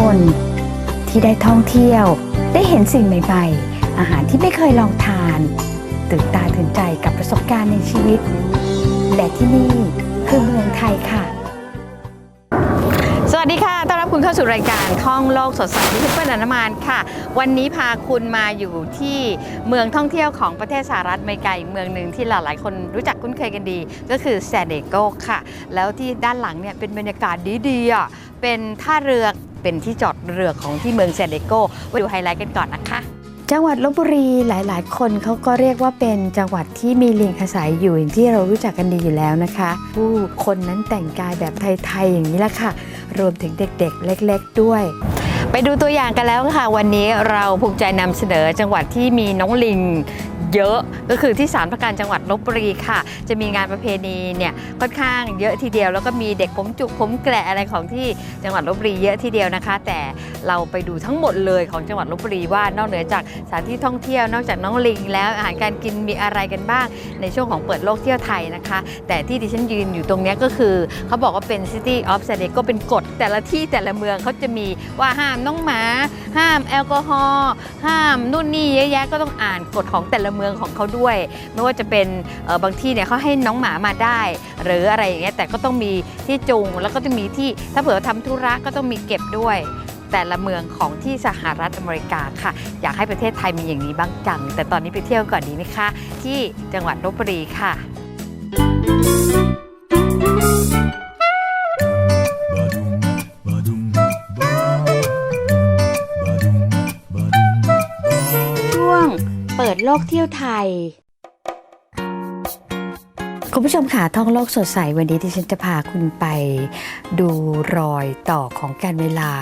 คนที่ได้ท่องเที่ยว ได้เห็นสิ่งใหม่ ๆ อาหารที่ไม่เคยลองทาน ตื่นตาตื่นใจกับประสบการณ์ในชีวิต และที่นี่คือเมืองไทยค่ะ สวัสดีค่ะ ต้อนรับคุณเข้าสู่รายการท่องโลกสดใสที่เพื่อนอนุมานค่ะ วันนี้พาคุณมาอยู่ที่เมืองท่องเที่ยวของประเทศสหรัฐอเมริกาอีกเมืองหนึ่งที่หลายๆ คนรู้จักคุ้นเคยกันดี ก็คือแซนเอโกค่ะ แล้วที่ด้านหลังเนี่ยเป็นบรรยากาศดีๆอะเป็นท่าเรือ เป็นที่จอดเรือของที่เมืองแซนดิเอโกมาดูไฮไลท์กันก่อนนะคะจังหวัดลบบุรีหลาย ๆ คนเขาก็เรียกว่าเป็นจังหวัดที่มีลิงอาศัยอยู่อย่างที่เรารู้จักกันดีอยู่แล้วนะคะ ผู้คนนั้นแต่งกายแบบไทย ๆ อย่างนี้แหละค่ะ รวมถึงเด็ก ๆ เล็ก ๆ ด้วยไปดูตัวอย่างกันแล้วค่ะ วันนี้เราภูมิใจนำเสนอจังหวัดที่มีน้องลิง เยอะก็คือที่ศาลพระการจังหวัดลบบุรีค่ะ จะมีงานประเพณีเนี่ยค่อนข้างเยอะทีเดียว แล้วก็มีเด็กผมจุกผมแกะอะไรของที่จังหวัดลบบุรีเยอะทีเดียวนะคะ แต่เราไปดูทั้งหมดเลยของจังหวัดลบบุรีว่านอกเหนือจากสถานที่ท่องเที่ยวนอกจากน้องลิง แล้วอาหารการกินมีอะไรกันบ้าง ในช่วงของเปิดโลกเที่ยวไทยนะคะ แต่ที่ดิฉันยืนอยู่ตรงนี้ก็คือ เขาบอกว่าเป็น City of s a d e g o เป็นกฎแต่ละที่แต่ละเมืองเขาจะมีว่าห้ามน้องหมา ห้ามแอลกอฮอล์ห้ามนู่นนี่เยอะแยะก็ต้องอ่านกฎของแต่ละเมืองของเขาด้วย ไม่ว่าจะเป็นบางที่เนี่ยเขาให้น้องหมามาได้ หรืออะไรอย่างเงี้ยแต่ก็ต้องมีที่จูงแล้วก็ต้องมีที่ถ้าเผื่อทำธุระก็ต้องมีเก็บด้วย แต่ละเมืองของที่สหรัฐอเมริกาค่ะ อยากให้ประเทศไทยมีอย่างนี้บ้างจัง แต่ตอนนี้ไปเที่ยวก่อนดีไหมคะ ที่จังหวัดลบบุรีค่ะ โลกเที่ยวไทย คุณผู้ชมค่ะท่องโลกสดใส วันนี้ที่ฉันจะพาคุณไปดูรอยต่อของการเวลา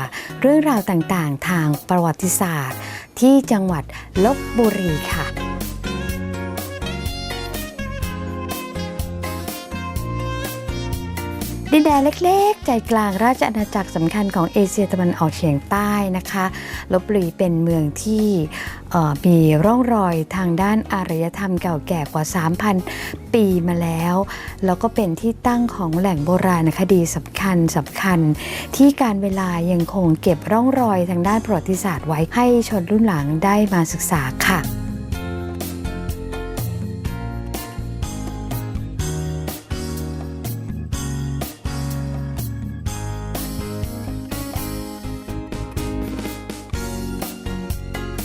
เรื่องราวต่างๆ ทางประวัติศาสตร์ ที่จังหวัดลบบุรีค่ะดินแดนเล็กๆ ใจกลางราชอาณาจักรสำคัญของเอเชียตะวันออกเฉียงใต้นะคะลบบุรีเป็นเมืองที่ มีร่องรอยทางด้านอารยธรรมเก่าแก่กว่า 3,000 ปีมาแล้ว แล้วก็เป็นที่ตั้งของแหล่งโบราณคดีสำคัญสำคัญ ที่การเวลายังคงเก็บร่องรอยทางด้านประวัติศาสตร์ไว้ให้ชนรุ่นหลังได้มาศึกษาค่ะ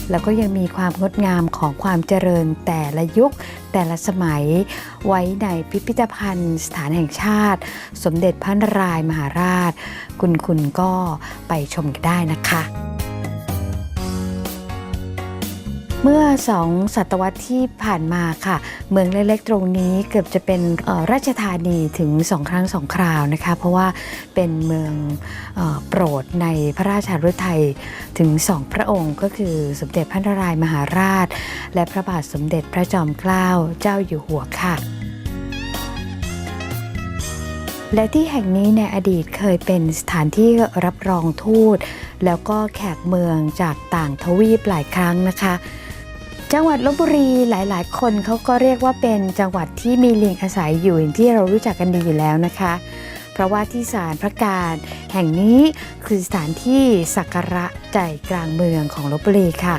แล้วก็ยังมีความงดงามของความเจริญแต่ละยุคแต่ละสมัย ไว้ในพิพิธภัณฑ์สถานแห่งชาติ สมเด็จพระนารายณ์มหาราช คุณคุณก็ไปชมกันได้นะคะ เมื่อสองศตวรรษที่ผ่านมาค่ะ เมืองเล็กๆตรงนี้เกือบจะเป็นราชธานีถึงสองครั้งสองคราวนะคะ เพราะว่าเป็นเมืองโปรดในพระราชาฤทัยถึงสองพระองค์ก็คือสมเด็จพระนารายณ์มหาราช และพระบาทสมเด็จพระจอมเกล้าเจ้าอยู่หัวค่ะและที่แห่งนี้ในอดีตเคยเป็นสถานที่รับรองทูต แล้วก็แขกเมืองจากต่างทวีปหลายครั้งนะคะ จังหวัดลบบุรีหลาย ๆ คนเขาก็เรียกว่าเป็นจังหวัดที่มีลิงอาศัยอยู่อย่างที่เรารู้จักกันดีอยู่แล้วนะคะ เพราะว่าที่ศาลพระการ แห่งนี้คือสถานที่สักการะใจกลางเมืองของลบบุรีค่ะ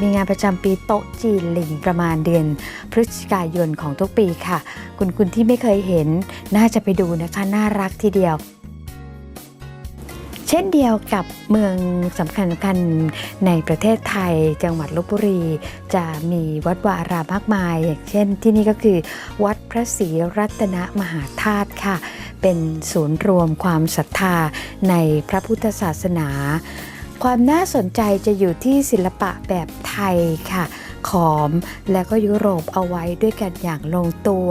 มีงานประจำปีโต๊ะจีนลิงประมาณเดือนพฤศจิกายนของทุกปีค่ะ คุณคุณที่ไม่เคยเห็นน่าจะไปดูนะคะ น่ารักทีเดียว ช่นเดียวกับเมืองสำคัญสำคัญในประเทศไทยจังหวัดลบบุรี จะมีวัดวาอารามมากมาย อย่างเช่นที่นี่ก็คือวัดพระศรีรัตนมหาธาตุค่ะ เป็นศูนย์รวมความศรัทธาในพระพุทธศาสนา ความน่าสนใจจะอยู่ที่ศิลปะแบบไทยค่ะ ขอมและก็ยุโรปเอาไว้ด้วยกันอย่างลงตัว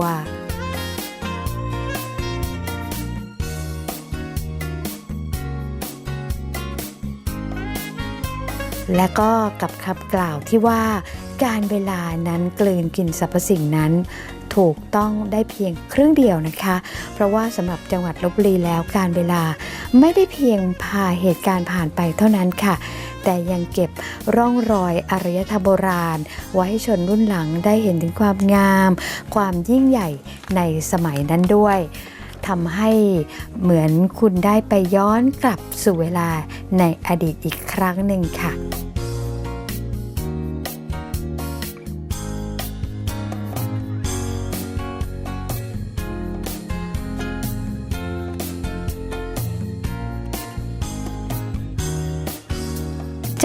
และก็กับคำกล่าวที่ว่าการเวลานั้นกลืนกินสรรพสิ่งนั้น ถูกต้องได้เพียงครึ่งเดียวนะคะ เพราะว่าสำหรับจังหวัดลบบุรีแล้วการเวลาไม่ได้เพียงพาเหตุการณ์ผ่านไปเท่านั้นค่ะ แต่ยังเก็บร่องรอยอารยธรรมโบราณ ไว้ให้ชนรุ่นหลังได้เห็นถึงความงาม ความยิ่งใหญ่ในสมัยนั้นด้วย ทำให้เหมือนคุณได้ไปย้อนกลับสู่เวลาในอดีตอีกครั้งหนึ่งค่ะ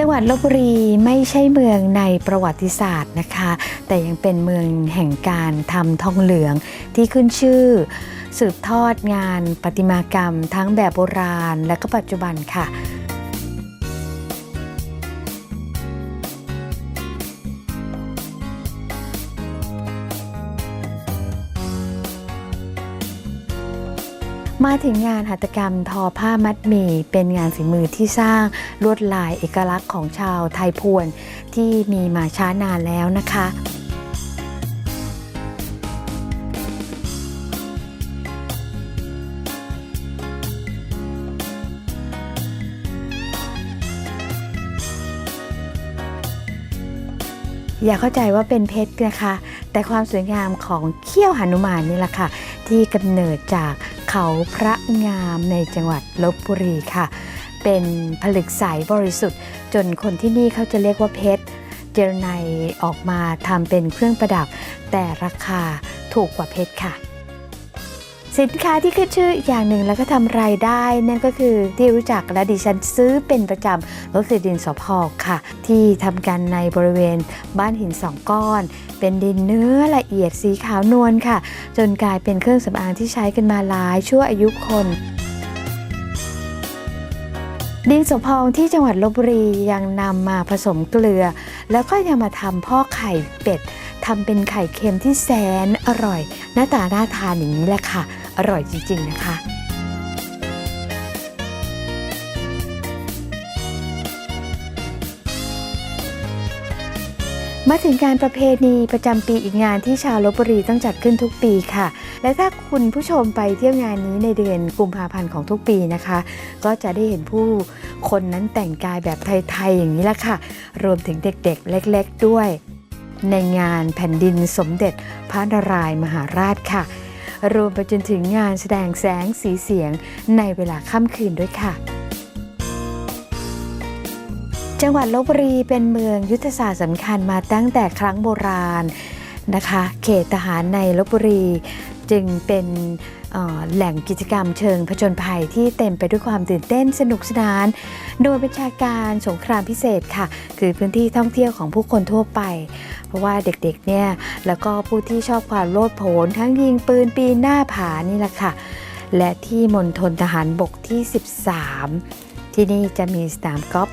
จังหวัดลบบุรีไม่ใช่เมืองในประวัติศาสตร์นะคะ แต่ยังเป็นเมืองแห่งการทำทองเหลืองที่ขึ้นชื่อ สืบทอดงานประติมากรรม ทั้งแบบโบราณและก็ปัจจุบันค่ะมาถึงงานหัตถกรรมทอผ้ามัดหมี่เป็นงานฝีมือที่สร้างลวดลายเอกลักษณ์ของชาวไทยพวน ที่มีมาช้านานแล้วนะคะ อย่าเข้าใจว่าเป็นเพชรนะคะ แต่ความสวยงามของเขี้ยวหนุมานนี่แหละค่ะ ที่กำเนิดจากเขาพระงามในจังหวัดลบบุรีค่ะ เป็นผลึกใสบริสุทธิ์ จนคนที่นี่เขาจะเรียกว่าเพชรเจรไนออกมาทำเป็นเครื่องประดับ แต่ราคาถูกกว่าเพชรค่ะ สินค้าที่ขึ้นชื่ออีกอย่างหนึ่งแล้วก็ทำรายได้ นั่นก็คือที่รู้จักและดิฉันซื้อเป็นประจำก็คือดินสอพอกค่ะ ที่ทำกันในบริเวณบ้านหินสองก้อน เป็นดินเนื้อละเอียดสีขาวนวลค่ะ จนกลายเป็นเครื่องสำอางที่ใช้กันมาหลายชั่วอายุคนดินสอพองที่จังหวัดลบบุรียังนำมาผสมเกลือ แล้วก็ยังมาทำพ่อไข่เป็ดทำเป็นไข่เค็มที่แสนอร่อย หน้าตาน่าทานอย่างนี้แหละค่ะ อร่อยจริง ๆ นะคะมาถึงการประเพณีประจำปีอีกงานที่ชาวลบบุรีต้องจัดขึ้นทุกปีค่ะ และถ้าคุณผู้ชมไปเที่ยวงานนี้ในเดือนกุมภาพันธ์ของทุกปีนะคะ ก็จะได้เห็นผู้คนนั้นแต่งกายแบบไทย ๆ อย่างนี้ละค่ะ รวมถึงเด็กๆ เล็ก ๆ ด้วย ในงานแผ่นดินสมเด็จพระนารายณ์มหาราชค่ะ รวมไปจนถึงงานแสดงแสงสีเสียงในเวลาค่ำคืนด้วยค่ะ จังหวัดลบบุรีเป็นเมืองยุทธศาสตร์สำคัญมาตั้งแต่ครั้งโบราณนะคะ เขตทหารในลบบุรีจึงเป็น แหล่งกิจกรรมเชิงผจญภัยที่เต็มไปด้วยความตื่นเต้นสนุกสนาน โดยบัญชาการสงครามพิเศษค่ะ คือพื้นที่ท่องเที่ยวของผู้คนทั่วไป เพราะว่าเด็กๆเนี่ยแล้วก็ผู้ที่ชอบความโลดโผนทั้งยิงปืนปีนหน้าผานี่แหละค่ะ และที่มณฑลทหารบกที่ 13 ที่นี่จะมีสนามกอล์ฟ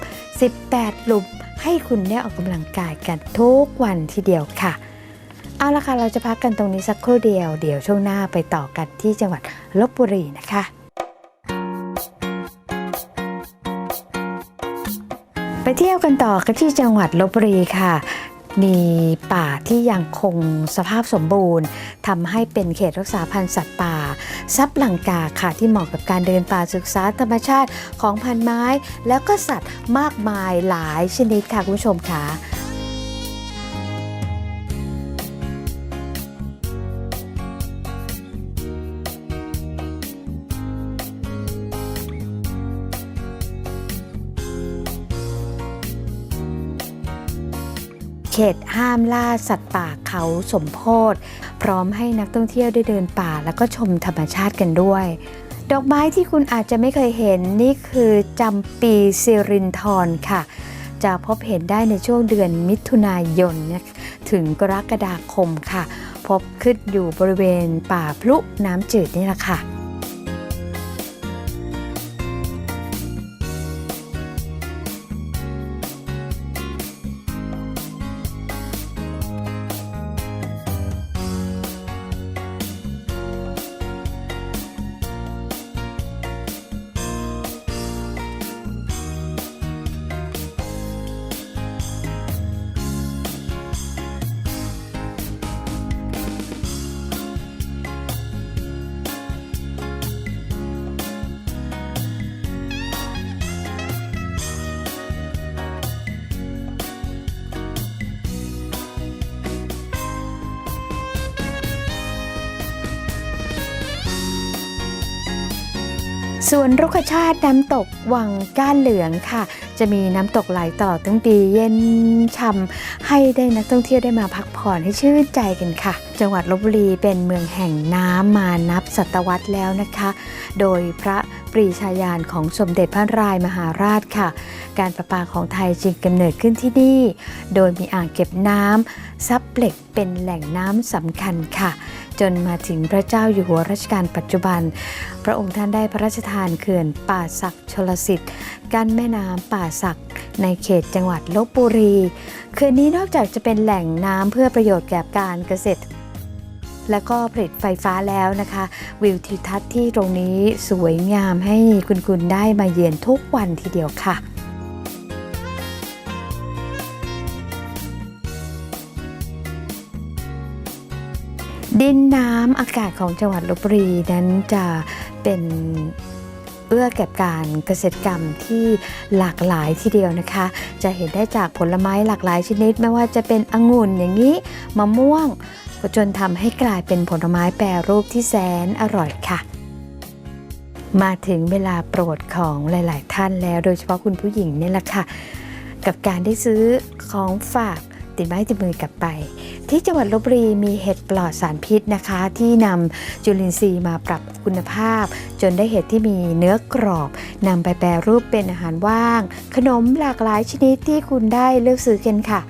18 หลุมให้คุณได้ออกกำลังกายกันทุกวันทีเดียวค่ะ เอาละค่ะเราจะพักกันตรงนี้สักครู่เดียว เดี๋ยวช่วงหน้าไปต่อกันที่จังหวัดลบบุรีนะคะไปเที่ยวกันต่อกันที่จังหวัดลบบุรีค่ะ มีป่าที่ยังคงสภาพสมบูรณ์ทำให้เป็นเขตรักษาพันธุ์สัตว์ป่า ซับลังกาค่ะที่เหมาะกับการเดินป่าศึกษาธรรมชาติของพันไม้ แล้วก็สัตว์มากมายหลายชนิดค่ะคุณผู้ชมค่ะ เขตห้ามล่าสัตว์ป่าเขาสมโพธพร้อมให้นักท่องเที่ยวได้เดินป่าแล้วก็ชมธรรมชาติกันด้วย ดอกไม้ที่คุณอาจจะไม่เคยเห็นนี่คือจำปีซิรินทรค่ะ จะพบเห็นได้ในช่วงเดือนมิถุนายนถึงกรกฎาคมค่ะ พบขึ้นอยู่บริเวณป่าพลุน้ำจืดนี่แหละค่ะ ส่วนรุกชาติน้ำตกวังก้านเหลืองค่ะ จะมีน้ำตกไหลตลอดทั้งปีเย็นช่ำให้ได้นักท่องเที่ยวได้มาพักผ่อนให้ชื่นใจกันค่ะ จังหวัดลบบุรีเป็นเมืองแห่งน้ำมานับศตวรรษแล้วนะคะ โดยพระ ปรีชาญาณของสมเด็จพระรายมหาราชค่ะ การประปาของไทยจึงกำเนิดขึ้นที่นี่ โดยมีอ่างเก็บน้ำซับเหล็กเป็นแหล่งน้ำสำคัญค่ะ จนมาถึงพระเจ้าอยู่หัวรัชกาลปัจจุบัน พระองค์ท่านได้พระราชทานเขื่อนป่าศักชลสิทธิ์กั้นแม่น้ำป่าศักในเขตจังหวัดลบบุรีเขื่อนนี้นอกจากจะเป็นแหล่งน้ำเพื่อประโยชน์แก่การเกษตร และก็ผลิตไฟฟ้าแล้วนะคะ วิวทิวทัศน์ที่ตรงนี้สวยงามให้คุณคุณได้มาเยือนทุกวันทีเดียวค่ะดินน้ำอากาศของจังหวัดลบบุรีนั้นจะเป็นเอื้อแก่การเกษตรกรรมที่หลากหลายทีเดียวนะคะ จะเห็นได้จากผลไม้หลากหลายชนิด ไม่ว่าจะเป็นองุ่นอย่างนี้มะม่วง จนทำให้กลายเป็นผลไม้แปรรูปที่แสนอร่อยค่ะ มาถึงเวลาโปรดของหลาย ๆ ท่านแล้ว โดยเฉพาะคุณผู้หญิงนี่แหละค่ะ กับการได้ซื้อของฝากติดไม้ติดมือกลับไป ที่จังหวัดลบบุรีมีเห็ดปลอดสารพิษนะคะ ที่นำจุลินทรีย์มาปรับคุณภาพ จนได้เห็ดที่มีเนื้อกรอบนำไปแปรรูปเป็นอาหารว่าง ขนมหลากหลายชนิดที่คุณได้เลือกซื้อกันค่ะ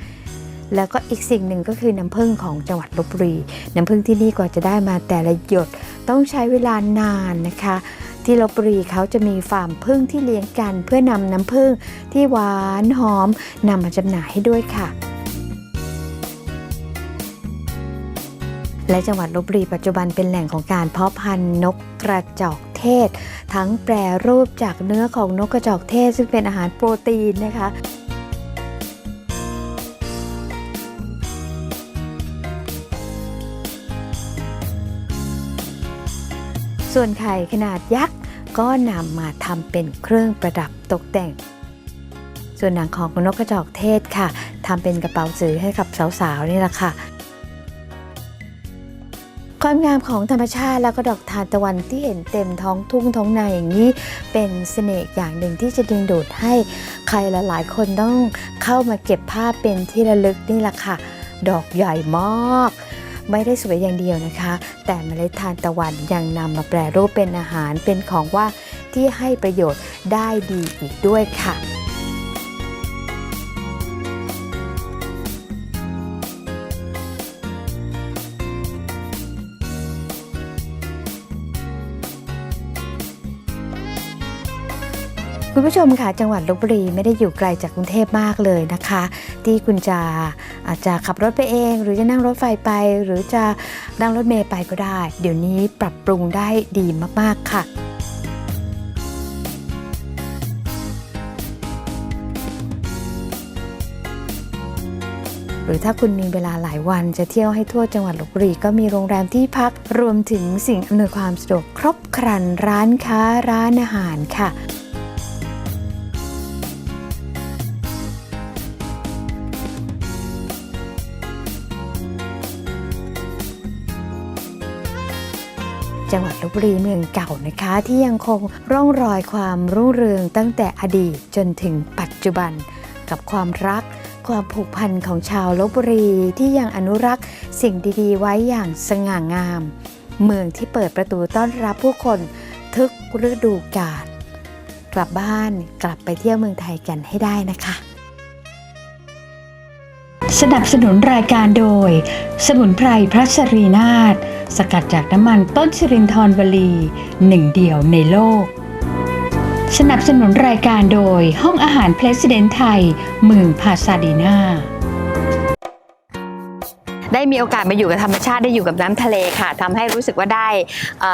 แล้วก็อีกสิ่งหนึ่งก็คือน้ำผึ้งของจังหวัดลบบุรี น้ำผึ้งที่นี่กว่าจะได้มาแต่ละหยดต้องใช้เวลานานนะคะ ที่ลบบุรีเขาจะมีฟาร์มผึ้งที่เลี้ยงกัน เพื่อนำน้ำผึ้งที่หวานหอมนำมาจำหน่ายให้ด้วยค่ะและจังหวัดลบบุรีปัจจุบันเป็นแหล่งของการเพาะพันธุ์นกกระจอกเทศ ทั้งแปรรูปจากเนื้อของนกกระจอกเทศ ซึ่งเป็นอาหารโปรตีนนะคะ ส่วนไข่ขนาดยักษ์ก็นำมาทำเป็นเครื่องประดับตกแต่ง ส่วนหนังของนกกระจอกเทศค่ะทำเป็นกระเป๋าสือให้กับสาวๆนี่แหละค่ะความงามของธรรมชาติแล้วก็ดอกทานตะวันที่เห็นเต็มท้องทุ่งท้องนาอย่างนี้ เป็นเสน่ห์อย่างหนึ่งที่จะดึงดูดให้ใครหลายๆคนต้องเข้ามาเก็บภาพเป็นที่ระลึกนี่แหละค่ะ ดอกใหญ่มาก ไม่ได้สวยอย่างเดียวนะคะ แต่เมล็ดทานตะวันยังนำมาแปรรูปเป็นอาหารเป็นของว่าที่ให้ประโยชน์ได้ดีอีกด้วยค่ะ คุณผู้ชมค่ะจังหวัดลบบุรีไม่ได้อยู่ไกลจากกรุงเทพมากเลยนะคะ ที่คุณจะอาจจะขับรถไปเอง หรือจะนั่งรถไฟไป หรือจะนั่งรถเมล์ไปก็ได้ เดี๋ยวนี้ปรับปรุงได้ดีมากๆค่ะหรือถ้าคุณมีเวลาหลายวันจะเที่ยวให้ทั่วจังหวัดลบบุรีก็มีโรงแรมที่พัก รวมถึงสิ่งอำนวยความสะดวกครบครันร้านค้าร้านอาหารค่ะ จังหวัดลบบุรีเมืองเก่านะคะ ที่ยังคงร่องรอยความรุ่งเรืองตั้งแต่อดีตจนถึงปัจจุบัน กับความรัก ความผูกพันของชาวลบบุรีที่ยังอนุรักษ์สิ่งดีๆ ไว้อย่างสง่างาม เมืองที่เปิดประตูต้อนรับผู้คนทุกฤดูกาลกลับบ้านกลับไปเที่ยวเมืองไทยกันให้ได้นะคะ สนับสนุนรายการโดย สมุนไพรพระชรีนาฏ สกัดจากน้ำมันต้นชรินทรวลีหนึ่งเดียวในโลก สนับสนุนรายการโดยห้องอาหารเพลสเดนไทยเมืองพาซาดีนาได้มีโอกาสมาอยู่กับธรรมชาติได้อยู่กับน้ำทะเลค่ะทำให้รู้สึกว่าได้เอ่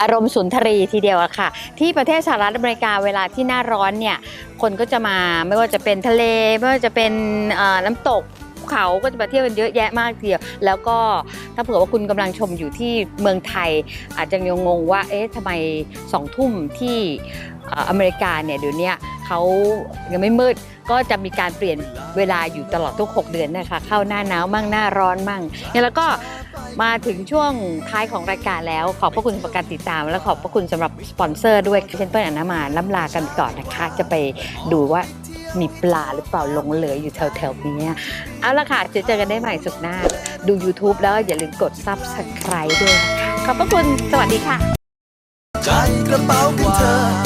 อารมณ์สุนทรีทีเดียวค่ะ ที่ประเทศสหรัฐอเมริกาเวลาที่หน้าร้อนเนี่ยคนก็จะมาไม่ว่าจะเป็นทะเลไม่ว่าจะเป็นน้ำตก เขาก็จะมาเที่ยวกันเยอะแยะมากทีเดียว แล้วก็ถ้าเผื่อว่าคุณกำลังชมอยู่ที่เมืองไทย อาจจะยังงงว่าเอ๊ะทำไมสองทุ่มที่อเมริกาเนี่ยเดี๋ยวนี้เขายังไม่มืดก็จะมีการเปลี่ยนเวลาอยู่ตลอดทุก 6 เดือนนะคะ เข้าหน้าหนาวมั่งหน้าร้อนมั่งแล้วก็มาถึงช่วงท้ายของรายการแล้ว ขอบพระคุณสำหรับการติดตาม และขอบพระคุณสำหรับสปอนเซอร์ด้วยเช่นเปิ้ลอนามาล่ำลากันก่อนนะคะ จะไปดูว่า มีปลาหรือเปล่าหลงเหลืออยู่แถวๆนี้เอาละค่ะเจอเจอกันได้ใหม่สุดหน้า ดู YouTube แล้วอย่าลืมกด Subscribe ด้วยนะคะขอบพระคุณ สวัสดีค่ะจัดกระเป๋าของเธอ